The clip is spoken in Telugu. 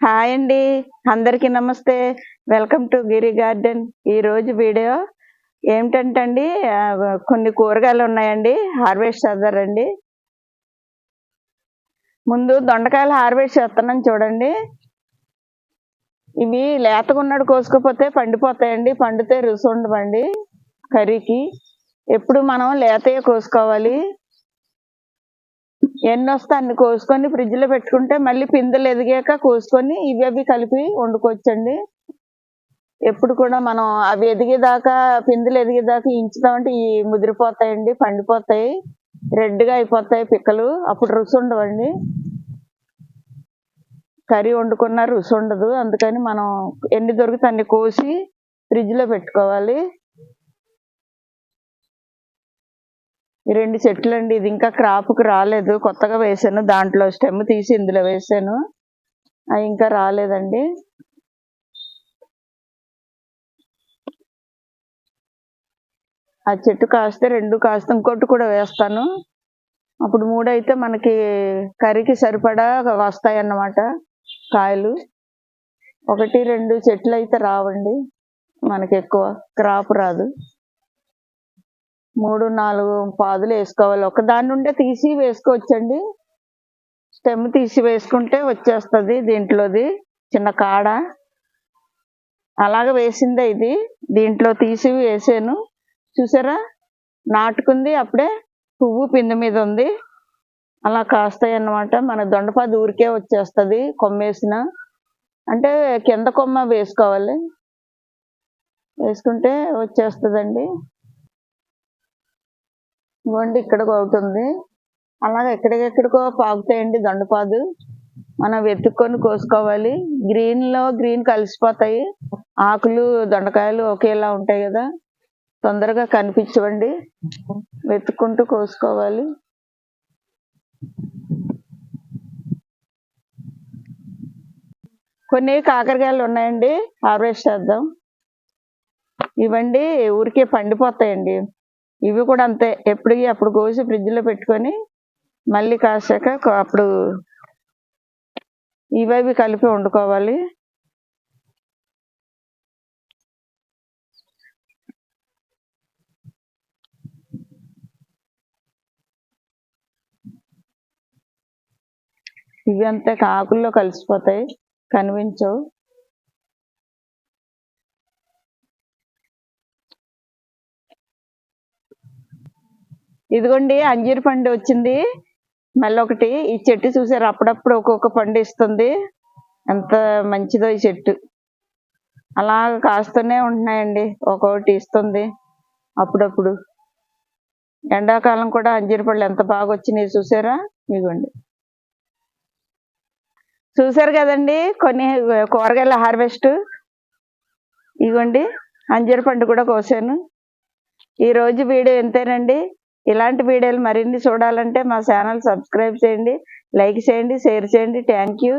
హాయ్ అండి. అందరికీ నమస్తే. Welcome to Giri garden. ఈరోజు వీడియో ఏమిటంటే అండి కొన్ని కూరగాయలు ఉన్నాయండి. హార్వెస్ట్ చేద్దారండి. ముందు దొండకాయలు హార్వెస్ట్ చేస్తున్నాను చూడండి. ఇవి లేతగా ఉన్నాడు పండిపోతాయండి. పండితే రుచి ఉండవండి కర్రీకి. ఎప్పుడు మనం లేతయే కోసుకోవాలి. ఎన్ని వస్తే అన్ని కోసుకొని ఫ్రిడ్జ్లో పెట్టుకుంటే మళ్ళీ పిందెలు ఎదిగాక కోసుకొని ఇవి అవి కలిపి వండుకోవచ్చండి. ఎప్పుడు కూడా మనం అవి ఎదిగేదాకా పిందెలు ఎదిగేదాకా ఇంచుతామంటే ఈ ముదిరిపోతాయండి పండిపోతాయి. రెడ్గా అయిపోతాయి పిక్కలు. అప్పుడు రుచి ఉండవండి. కర్రీ వండుకున్న రుచి ఉండదు. అందుకని మనం ఎన్ని దొరికితే అన్ని కోసి ఫ్రిడ్జ్లో పెట్టుకోవాలి. రెండు చెట్లు అండి ఇది ఇంకా క్రాప్కి రాలేదు. కొత్తగా వేసాను. దాంట్లో స్టెమ్ తీసి ఇందులో వేసాను. అవి ఇంకా రాలేదండి. ఆ చెట్టు కాస్తే రెండు కాస్తే ఇంకోటి కూడా వేస్తాను. అప్పుడు మూడు అయితే మనకి కర్రీకి సరిపడా వస్తాయి అన్నమాట కాయలు. ఒకటి రెండు చెట్లు అయితే రావండి. మనకి ఎక్కువ క్రాప్ రాదు. మూడు నాలుగు పాదులు వేసుకోవాలి. ఒక దాని నుండే తీసి వేసుకోవచ్చండి. స్టెమ్ తీసి వేసుకుంటే వచ్చేస్తుంది దీంట్లోది చిన్న కాడ. అలాగ వేసిందే ఇది. దీంట్లో తీసి వేసాను. చూసారా? నాటుకుంది అప్పుడే పువ్వు పిండి మీద ఉంది. అలా కాస్తాయి అన్నమాట. మన దొండపాది ఊరికే వచ్చేస్తుంది కొమ్మేసిన. అంటే కింద కొమ్మ వేసుకోవాలి. వేసుకుంటే వచ్చేస్తుందండి. ఇవ్వండి ఇక్కడికి ఒకటి ఉంది అలాగే ఎక్కడికెక్కడికో పాకుతాయండి దండపాదు మనం వెతుక్కొని కోసుకోవాలి. గ్రీన్లో గ్రీన్ కలిసిపోతాయి. ఆకులు దొండకాయలు ఒకేలా ఉంటాయి కదా. తొందరగా కనిపించవండి. వెతుక్కుంటూ కోసుకోవాలి. కొన్ని కాకరకాయలు ఉన్నాయండి. హార్వెస్ట్ చేద్దాం. ఇవండి ఊరికే పండిపోతాయండి. ఇవి కూడా అంతే. ఎప్పుడు అప్పుడు కోసి ఫ్రిడ్జ్లో పెట్టుకొని మళ్ళీ కాసాక అప్పుడు ఇవేవి కలిపి వండుకోవాలి. ఇవి అంతే. ఆకుల్లో కలిసిపోతాయి. కనిపించవు. ఇదిగోండి అంజీర్ పండు వచ్చింది. మళ్ళీ ఒకటి ఈ చెట్టు చూసారు అప్పుడప్పుడు ఒక్కొక్క పండు ఇస్తుంది. ఎంత మంచిదో ఈ చెట్టు. అలా కాస్తూనే ఉంటున్నాయండి. ఒక్కొక్కటి ఇస్తుంది అప్పుడప్పుడు. ఎండాకాలం కూడా అంజీర్ పళ్ళు ఎంత బాగా వచ్చినాయి చూసారా? ఇదిగోండి. చూసారు కదండి కొన్ని కూరగాయల హార్వెస్ట్. ఇదిగోండి అంజీర్ పండు కూడా కోసాను. ఈరోజు వీడియో ఎంతేనండి? ఇలాంటి వీడియోలు మరిన్ని చూడాలంటే మా ఛానల్ సబ్స్క్రైబ్ చేయండి లైక్ చేయండి షేర్ చేయండి. Thank you